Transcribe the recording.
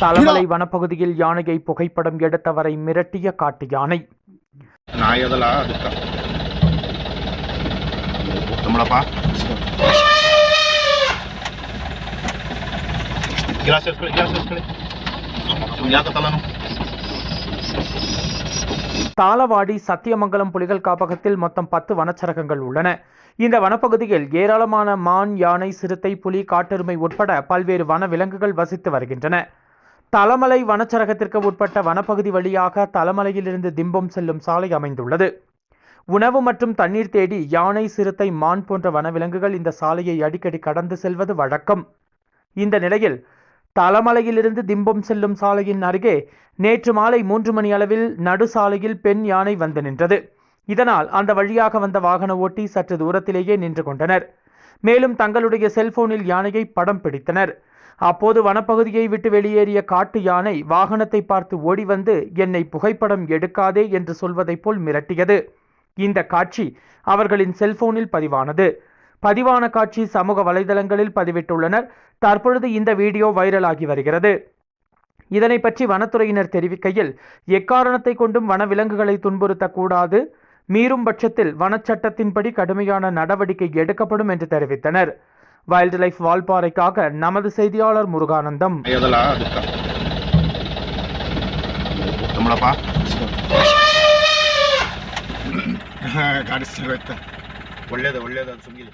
தளமலை வனப்பகுதியில் யானையை புகைப்படம் எடுத்தவரை மிரட்டிய காட்டு யானை. Gracias, தாளவாடி சத்தியமங்கலம் புலிகள் காப்பகத்தில் மொத்தம் பத்து வனச்சரகங்கள் உள்ளன. இந்த வனப்பகுதியில் ஏராளமான மான் யானை சிறுத்தை புலி காட்டெருமை உட்பட பல்வேறு வன விலங்குகள் வசித்து வருகின்றன. தலமலை வனச்சரகத்திற்கு உட்பட்ட வனப்பகுதி வழியாக தலமலையிலிருந்து திம்பம் செல்லும் சாலை அமைந்துள்ளது. உணவு மற்றும் தண்ணீர் தேடி யானை சிறுத்தை மான் போன்ற வனவிலங்குகள் இந்த சாலையை அடிக்கடி கடந்து செல்வது வழக்கம். இந்த நிலையில் தலமலையிலிருந்து திம்பம் செல்லும் சாலையின் அருகே நேற்று மாலை மூன்று மணி அளவில் நடு சாலையில் பெண் யானை வந்து நின்றது. இதனால் அந்த வழியாக வந்த வாகன ஓட்டி சற்று தூரத்திலேயே நின்று கொண்டனர். மேலும் தங்களுடைய செல்போனில் யானையை படம் பிடித்தனர். அப்போது வனப்பகுதியை விட்டு வெளியேறிய காட்டு யானை வாகனத்தை பார்த்து ஓடி வந்து என்னை புகைப்படம் எடுக்காதே என்று சொல்வதைப் போல் மிரட்டியது. இந்த காட்சி அவர்களின் செல்போனில் பதிவானது. பதிவான காட்சி சமூக வலைதளங்களில் பதிவிட்டுள்ளனர் தற்பொழுது இந்த வீடியோ வைரலாகி வருகிறது இதனை பற்றி வனத்துறையினர் தெரிவிக்கையில் எக்காரணத்தை கொண்டும் வனவிலங்குகளை துன்புறுத்தக்கூடாது மீறும் பட்சத்தில் வனச்சட்டத்தின்படி கடுமையான நடவடிக்கை எடுக்கப்படும் என்று தெரிவித்தனர் வைல்ட் லைஃப் வால்பாறைக்காக நமது செய்தியாளர் முருகானந்தம் ನಾಯದಲ್ಲ ಅದಕ್ಕ ತಮ್ಮಳಪ್ಪ ಗಾಡಿ ಸಿಗೋಯ್ತ ಒಳ್ಳೇದು ಒಳ್ಳೇದು ಅದು ಸುಮ್ಗಿರಿ